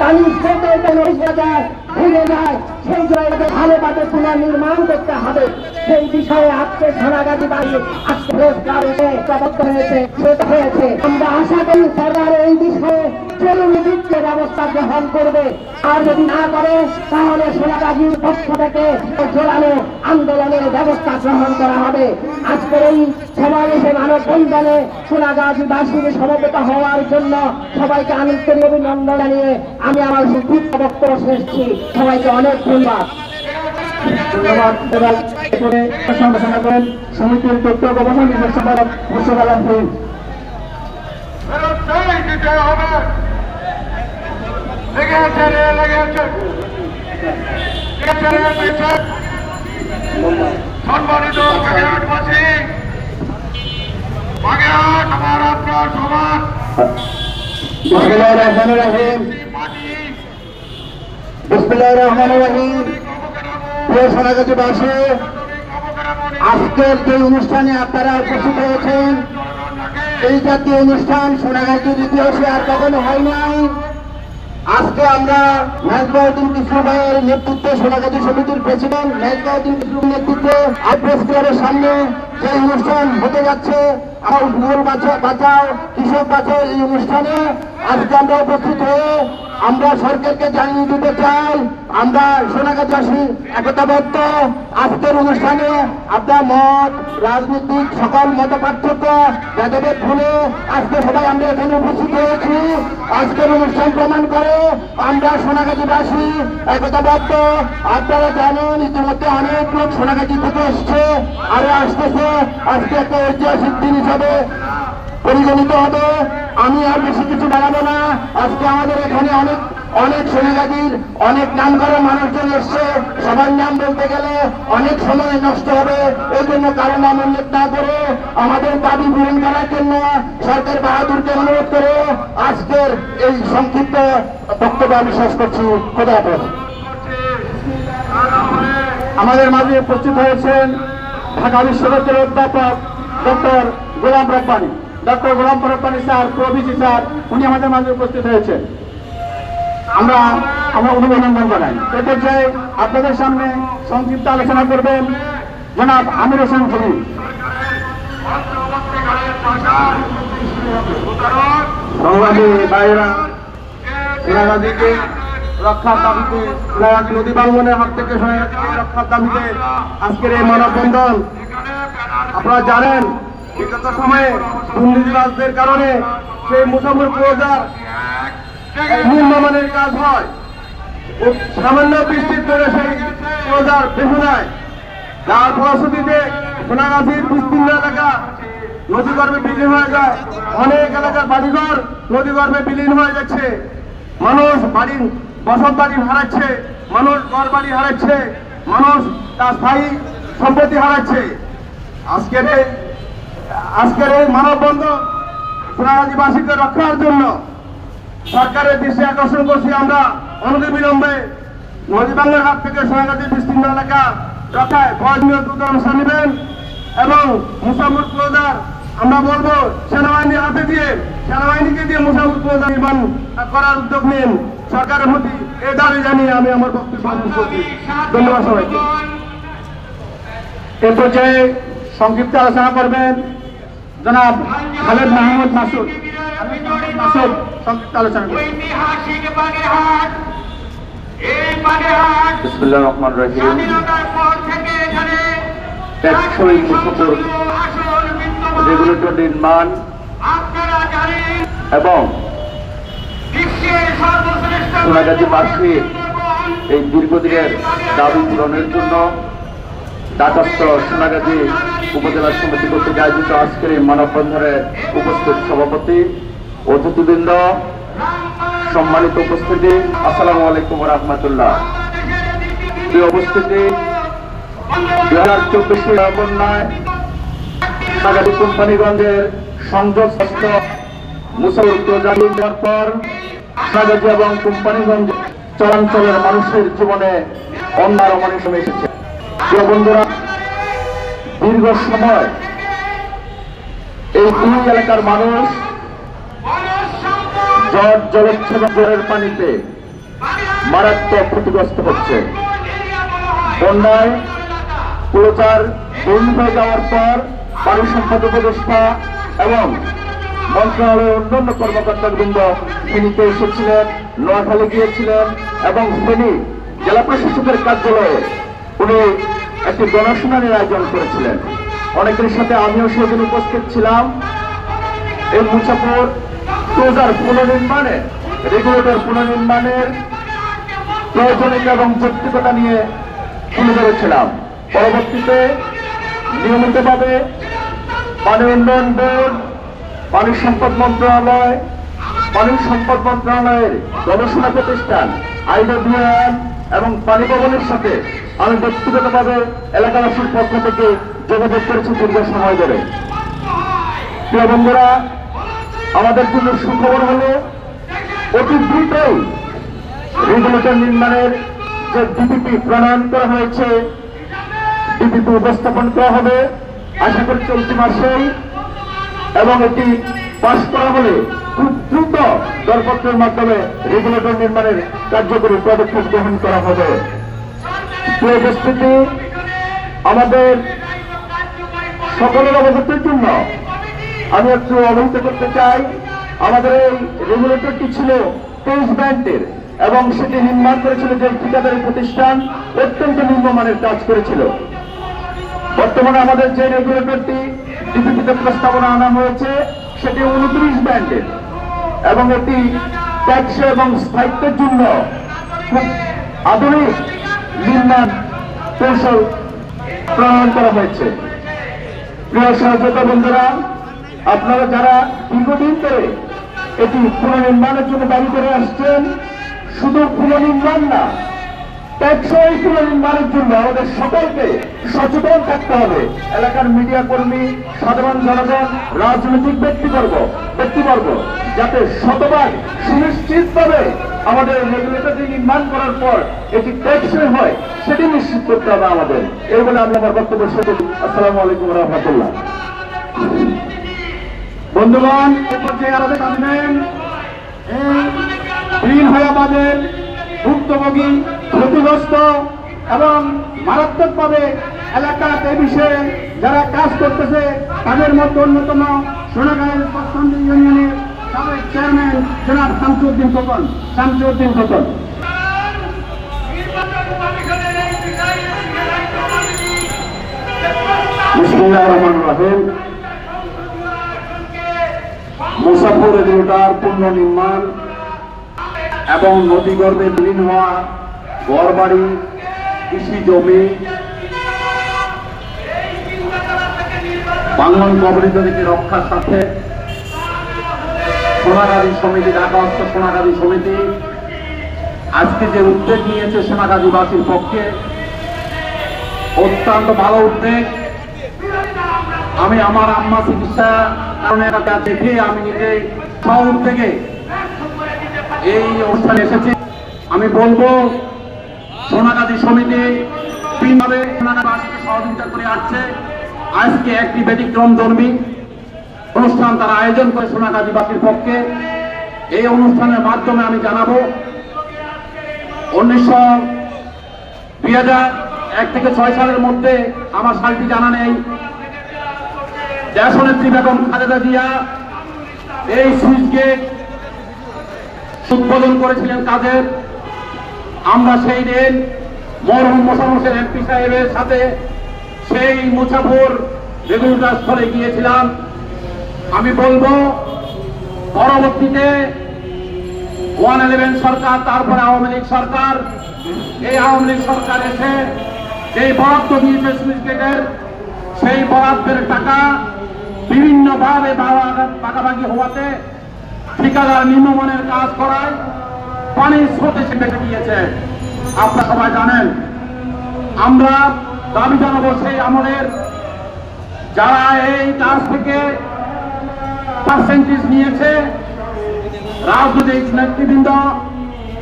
পানি স্রোতে এসে যায়, সেই জায়গাতে ভালোভাবে পুনর্নির্মাণ করতে হবে। সেই বিষয়ে আজকে সোনাগাছি বাড়ি আজকে রোজগার এসে প্রবদ্ধ হয়েছে হয়েছে। আমরা আশা করি সরকার এই বিষয়ে চলুনিদিত্য ব্যবস্থা গ্রহণ করবে। আর যদি না করে, তাহলে সোনাগাছির পক্ষ থেকে জোরালো আন্দোলনের ব্যবস্থা গ্রহণ করা হবে। আজকের এই সমাবেশে মানব বন্ধনে সোনাগাছিবাসীর সমবেত হওয়ার জন্য সবাইকে আন্তরিক অভিনন্দন জানিয়ে আমি আমার বক্তব্য শেষ করছি। সবাইকে অনেক ধন্যবাদ। ধন্যবাদ। এবং এরপরে সমালোচনা করেন সমিতির তথ্য গবেষণা বিভাগ সম্পাদক মুর্শিদ আলম ফুল ফেরতটাই দিতে রে লেগেছে লেগেছে সম্মানিত বাগেরহাটবাসী বাগেরহাট আমার আপনার সবার বিসমিল্লাহির রহিম মাটি বিসমিল্লাহির রহমানির রহিম। প্রিয় আজকের যে অনুষ্ঠানে আপনারা উপস্থিত হয়েছেন, এই জাতীয় অনুষ্ঠান সোনাগাছির ইতিহাসে আর কখনো হয় নাই। আজকে আমরা মেজবাউদ্দিন কিশোর ভাইয়ের নেতৃত্বে সোনাগাছি সমিতির প্রেসিডেন্ট মেজবাউদ্দিন কিশোর নেতৃত্বে আর প্রেস ক্লাবের সামনে যে অনুষ্ঠান হতে যাচ্ছে। বাঁচাও কৃষক বাঁচাও এই অনুষ্ঠানে। আজকে আমরা উপস্থিত হয়ে আমরা সরকারকে জানিয়ে দিতে চাই। আমরা সোনাগাছি একতাবদ্ধ। আজকের অনুষ্ঠানে আপনার মত, রাজনৈতিক সকল মত পার্থক্য ভুলে আজকে সবাই আমরা এখানে উপস্থিত হয়েছি। আজকের অনুষ্ঠান প্রমাণ করে আমরা সোনাগাছিবাসী একতাবদ্ধ। আপনারা জানেন, ইতিমধ্যে অনেক লোক সোনাগাছি থেকে এসছে। আরও আসতেছে। আজকে একটা ঐতিহাসিক দিন হিসাবে পরিগণিত হবে। আমি আর বেশি কিছু বাড়াবো না। আজকে আমাদের এখানে অনেক অনেক সোনাগাজির অনেক নাম করা মানুষজন এসছে। সবার নাম বলতে গেলে অনেক সময় নষ্ট হবে। এই জন্য কারও নাম উল্লেখ না করে আমাদের দাবি পূরণ করার জন্য সরকার বাহাদুরকে অনুরোধ করে আজকের এই সংক্ষিপ্ত বক্তব্য আমি শেষ করছি। খোদা আমাদের মাঝে উপস্থিত হয়েছেন ঢাকা বিশ্ববিদ্যালয়ের অধ্যাপক doctor Golam Rabbani. Doctor Golam Rabbani sir pro VC sir উনি আমাদের মাঝে উপস্থিত হয়েছেন। আমরা আমরা অভিনন্দন জানাই। এ পর্যায়ে আপনাদের সামনে সংক্ষিপ্ত আলোচনা করবেন জনাব আমির হোসেন সরকার সংবাদী ভাইরা সোনাগাজীকে রক্ষার দাবিতে নদী বাঙ্গনের হাত থেকে রক্ষার দাবিতে আজকের এই মানববন্ধন। আপনারা জানেন, বিগত সময়ে দুর্নীতিবাজদের কারণে সেই মুসাফর প্রজার নিম্নমানের কাজ হয়। সামান্য বৃষ্টির জন্য সেই প্রজার বেহুনায় যার ফলশ্রুতিতে সোনাগাছির বিস্তীর্ণ এলাকা নদীগর্ভে বিলীন হয়ে যায়। অনেক এলাকার বাড়িঘর নদী নদীগর্ভে বিলীন হয়ে যাচ্ছে। মানুষ বাড়ির বসত বাড়ি হারাচ্ছে মানুষ ঘর বাড়ি হারাচ্ছে মানুষ তার স্থায়ী সম্পত্তি হারাচ্ছে। আজকের আজকের এই মানববন্ধন সোনাগাজীবাসীকে রক্ষার জন্য সরকারের দৃষ্টি আকর্ষণ করছি আমরা অনতিবিলম্বে। নদী বাংলার হাত থেকে সোনাগাজী বিস্তীর্ণ এলাকা রক্ষায় প্রয়োজনীয় দ্রুত অনুষ্ঠান নেবেন এবং প্রদার আমরা বলব সেনাবাহিনীর হাতে দিয়ে সেনাবাহিনীকে দিয়ে মুসাফুর নির্মাণ করার উদ্যোগ নিন। সরকারের প্রতি এ দাবি জানিয়ে আমি আমার বক্তব্য করছি। ধন্যবাদ সবাইকে। এ পর্যায়ে সংক্ষিপ্ত আলোচনা করবেন জনাব খালেদ মাহমুদ মাসুদ। মাসুদ সংক্ষিপ্ত আলোচনা রহমান রহিম। টেকসই রেগুলেটর নির্মাণ এবং সোনাগাজীবাসীর এই দীর্ঘদিনের দাবি পূরণের জন্য ঢাকাস্থ সোনাগাজী উপজেলা সমিতি কর্তৃক আয়োজিত আজকের এই মানববন্ধনে উপস্থিত সভাপতি অতিথিবৃন্দ সম্মানিত উপস্থিতি আসসালামু আলাইকুম রহমতুল্লাহ। এই উপস্থিতি দুই হাজার চব্বিশে বন্যায় সোনাগাজী কোম্পানিগঞ্জের সংযোগ মুসাফর প্রজাতি দেওয়ার পর সোনাগাজী এবং কোম্পানিগঞ্জ চলাঞ্চলের মানুষের জীবনে অন্যার অমানিস এসেছে। প্রিয় বন্ধুরা, দীর্ঘ সময় এই দুই এলাকার মানুষ জ্বর জলোচ্ছ্বাস জ্বরের পানিতে মারাত্মক ক্ষতিগ্রস্ত হচ্ছে। বন্যায় পুরোচার বন্ধ হয়ে যাওয়ার পর পানি সম্পদ উপদেষ্টা এবং মন্ত্রণালয়ের অন্যান্য কর্মকর্তাবৃন্দ ফেনীতে এসেছিলেন, নোয়াখালী গিয়েছিলেন এবং ফেনী জেলা প্রশাসকের কার্যালয়ে উনি একটি গণশুনানির আয়োজন করেছিলেন। অনেকের সাথে আমিও সেদিন উপস্থিত ছিলাম। এই মুসাফর ক্লোজার পুনর্নির্মাণে, রেগুলেটর পুনর্নির্মাণের প্রয়োজনীয়তা এবং যৌক্তিকতা নিয়ে তুলে ধরেছিলাম। পরবর্তীতে নিয়মিতভাবে পানি উন্নয়ন বোর্ড, পানি সম্পদ মন্ত্রণালয়, পানি সম্পদ মন্ত্রণালয়ের গবেষণা প্রতিষ্ঠান, আইডব্লিউএম এবং পানি ভবনের সাথে আমি ব্যক্তিগতভাবে এলাকাবাসীর পক্ষ থেকে যোগাযোগ করেছি দীর্ঘ সময় ধরে। প্রিয় বন্ধুরা, আমাদের জন্য সুখবর হলো, অতি দ্রুতই রেগুলেটর নির্মাণের যে ডিপিপি প্রণয়ন করা হয়েছে ডিপিপি উপস্থাপন করা হবে। আশা করি চলতি মাসেই এবং এটি পাশ করা হলে খুব দ্রুত দরপত্রের মাধ্যমে রেগুলেটর নির্মাণের কার্যকরী পদক্ষেপ গ্রহণ করা হবে। প্রিয় উপস্থিতি, আমাদের সকলের অবগতির জন্য আমি একটু অবহিত করতে চাই। আমাদের এই রেগুলেটরটি ছিল তেইশ ব্যান্ডের এবং সেটি নির্মাণ করেছিল যে ঠিকাদারি প্রতিষ্ঠান অত্যন্ত নিম্নমানের কাজ করেছিল। বর্তমানে আমাদের যে রেগুলেটরটি ডিপিপিতে প্রস্তাবনা আনা হয়েছে, সেটি উনত্রিশ ব্যান্ডের এবং এটি ট্যাক্স এবং স্থায়িত্বের জন্য খুব আধুনিক নির্মাণ কৌশল প্রণয়ন করা হয়েছে। প্রিয় সহযোগিতা বন্ধুরা, আপনারা যারা দীর্ঘদিন ধরে এটি পুনর্নির্মাণের জন্য দাবি করে আসছেন, শুধু পুনর্নির্মাণ না টেকসই পুনর্নির্মাণের জন্য আমাদের সকলকে সচেতন থাকতে হবে। এলাকার মিডিয়া কর্মী, সাধারণ জনগণ, রাজনৈতিক ব্যক্তিবর্গ ব্যক্তিবর্গ, যাতে শতভাগ সুনিশ্চিতভাবে আমাদের রেগুলেটরটি নির্মাণ করার পর এটি টেকসই হয়, সেটি নিশ্চিত করতে হবে আমাদের। এই বলে আমি আমার বক্তব্য শেষ। আসসালামু আলাইকুম রহমতুল্লাহ। বন্ধুগণ পর্যায়ে আমাদের জানবেন এই ঋণ হয়ে আমাদের ভুক্তভোগী ক্ষতিগ্রস্ত এবং মারাত্মকভাবে এলাকার এই বিষয়ে যারা কাজ করতেছে, তাদের মধ্যে অন্যতম সোনাগাঁয়ের প্রথম ইউনিয়নের সাবেক চেয়ারম্যান জনাব শামসুদ্দিন খোকন। শামসুদ্দিন খোকন। মুসাফর এগুলোটার পুনর্নির্মাণ এবং নদীগর্ভে বিলীন হওয়া ঘরবাড়ি, কৃষি জমি বাংলান কবলিত রক্ষার সাথে সোনাগাজী সমিতি ঢাকা অস্ত্র সোনাগাজী সমিতি আজকে যে উদ্যোগ নিয়েছে সোনাগাজীবাসীর পক্ষে, অত্যন্ত ভালো উদ্যোগ। আমি আমার আম্মা চিকিৎসা কারণে দেখে আমি নিজেই শহর থেকে এই অনুষ্ঠানে এসেছি। আমি বলব সোনাগাজী সমিতি তিনভাবে সহযোগিতা করে আসছে। আজকে একটি ব্যতিক্রম ধর্মী অনুষ্ঠান তারা আয়োজন করে সোনাগাজীবাসীর পক্ষে। এই অনুষ্ঠানের মাধ্যমে আমি জানাব, উনিশশো দুই হাজার এক থেকে ছয় সালের মধ্যে আমার সালটি জানা নেই। দেশনেত্রী বেগম খালেদা জিয়া এই সুইচ গেট উদ্বোধন করেছিলেন কাজের আমরা সেই দিন মরহুম মোশারফের এমপি সাহেবের সাথে সেই মুসাফর রেগুলেটর স্থলে গিয়েছিলাম। আমি বলব, পরবর্তীতে ওয়ান ইলেভেন সরকার, তারপরে আওয়ামী লীগ সরকার, এই আওয়ামী লীগ সরকার এসে যেই বরাদ্দ দিয়েছে সুইচ গেটের সেই বরাদ্দের টাকা বিভিন্নভাবে পাকাপাকি হওয়াতে ঠিকাদার নিম্নমানের কাজ করায় পানির স্রোতে সে বেঁচে গিয়েছে আপনারা সবাই জানেন, আমরা দাবি জানাব সেই আমলের যারা এই কাজ থেকে পার্সেন্টেজ নিয়েছে, রাজনৈতিক নেতৃবৃন্দ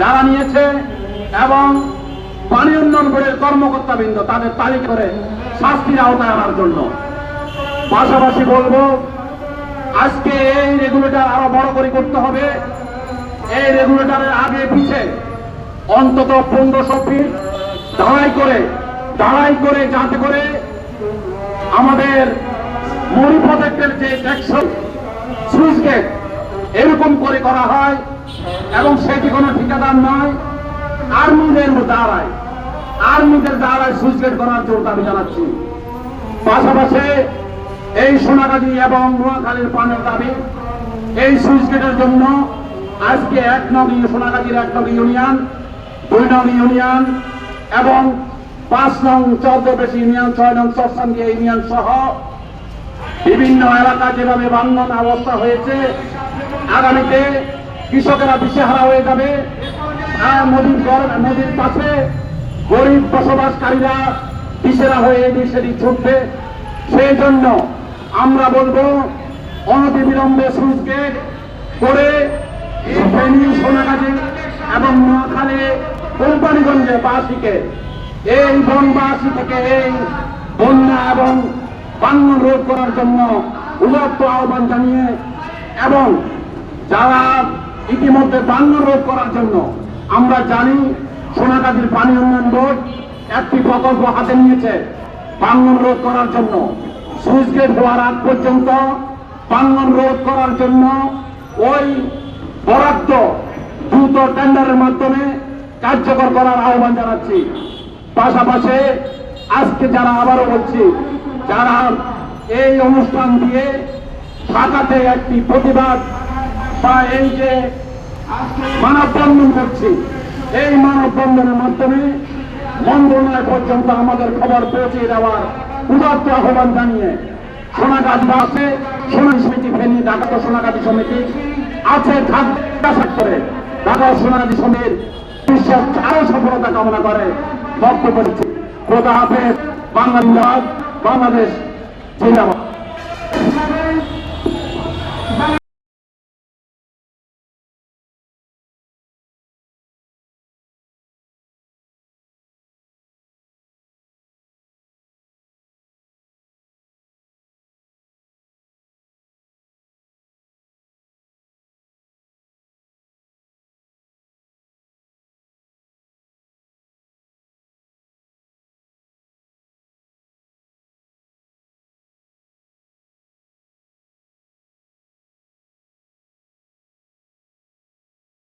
যারা নিয়েছে এবং পানি উন্নয়ন বোর্ডের কর্মকর্তাবৃন্দ, তাদের তালিকা করে শাস্তির আওতায় আনার জন্য। পাশাপাশি বলব, আজকে এই রেগুলেটর আরও বড় করে করতে হবে। এই রেগুলেটরের আগে পিছে অন্তত পনেরোশো ফিট ঢালাই করে ঢালাই করে যাতে করে আমাদের মরি প্রজেক্টের যে ট্যাক্সন সুইচ গেট এরকম করে করা হয় এবং সেটি কোনো ঠিকাদার নয়। আর্মিদের দ্বারায় আর্মিদের দ্বারায় সুইচ গেট করার জোর দাবি জানাচ্ছি। পাশাপাশি এই সোনাগাজী এবং নোয়াখালীর পানের দাবি, এই সুইচ গেটের জন্য আজকে এক নং সোনাগাজীর এক নং ইউনিয়ন, দুই নং ইউনিয়ন এবং পাঁচ নং চৌদ্দবেশি ইউনিয়ন, ছয় নং চরসাঙ্গিয়া ইউনিয়ন সহ বিভিন্ন এলাকা যেভাবে বান্ধন অবস্থা হয়েছে, আগামীতে কৃষকেরা দিশেহারা হয়ে যাবে। আর নদীর নদীর পাশে গরিব বসবাসকারীরা দিশেরা হয়ে এদিক সেদিক ছুটবে। সেই জন্য আমরা বলব, অনতিবিলম্বে সুইচ করে সোনাগাজী এবং নোয়াখালী কোম্পানিগঞ্জে বাসীকে, এই বনবাসী থেকে এই বন্যা এবং বান্ন রোধ করার জন্য উদাত্ত আহ্বান জানিয়ে এবং যারা ইতিমধ্যে বান্ন রোধ করার জন্য আমরা জানি সোনাগাজীর পানি উন্নয়ন বোর্ড একটি প্রকল্প হাতে নিয়েছে বাঙ্গন রোধ করার জন্য। সুইচ গেট হওয়ার আগ পর্যন্ত বাঙ্গন রোধ করার জন্য ওই বরাদ্দ দ্রুত টেন্ডারের মাধ্যমে কার্যকর করার আহ্বান জানাচ্ছি। পাশাপাশি আজকে যারা আবারও বলছি, যারা এই অনুষ্ঠান দিয়ে ঢাকাতে একটি প্রতিবাদ বা এই যে মানববন্ধন করছি, এই মানববন্ধনের মাধ্যমে মন্ত্রণালয় পর্যন্ত আমাদের খবর পৌঁছে দেওয়ার উদাত্ত আহ্বান জানিয়ে সোনাগাজী আছে সোনা সমিতি ফেনী ঢাকা তো সোনাগাজী সমিতি আছে ঢাকা সেক্টরে ঢাকা সীমানা সমিতির বিশ্বের আরও সফলতা কামনা করে বক্তব্য খোদা হাফেজ, বাংলাদেশ বাংলাদেশ, জিন্দাবাদ।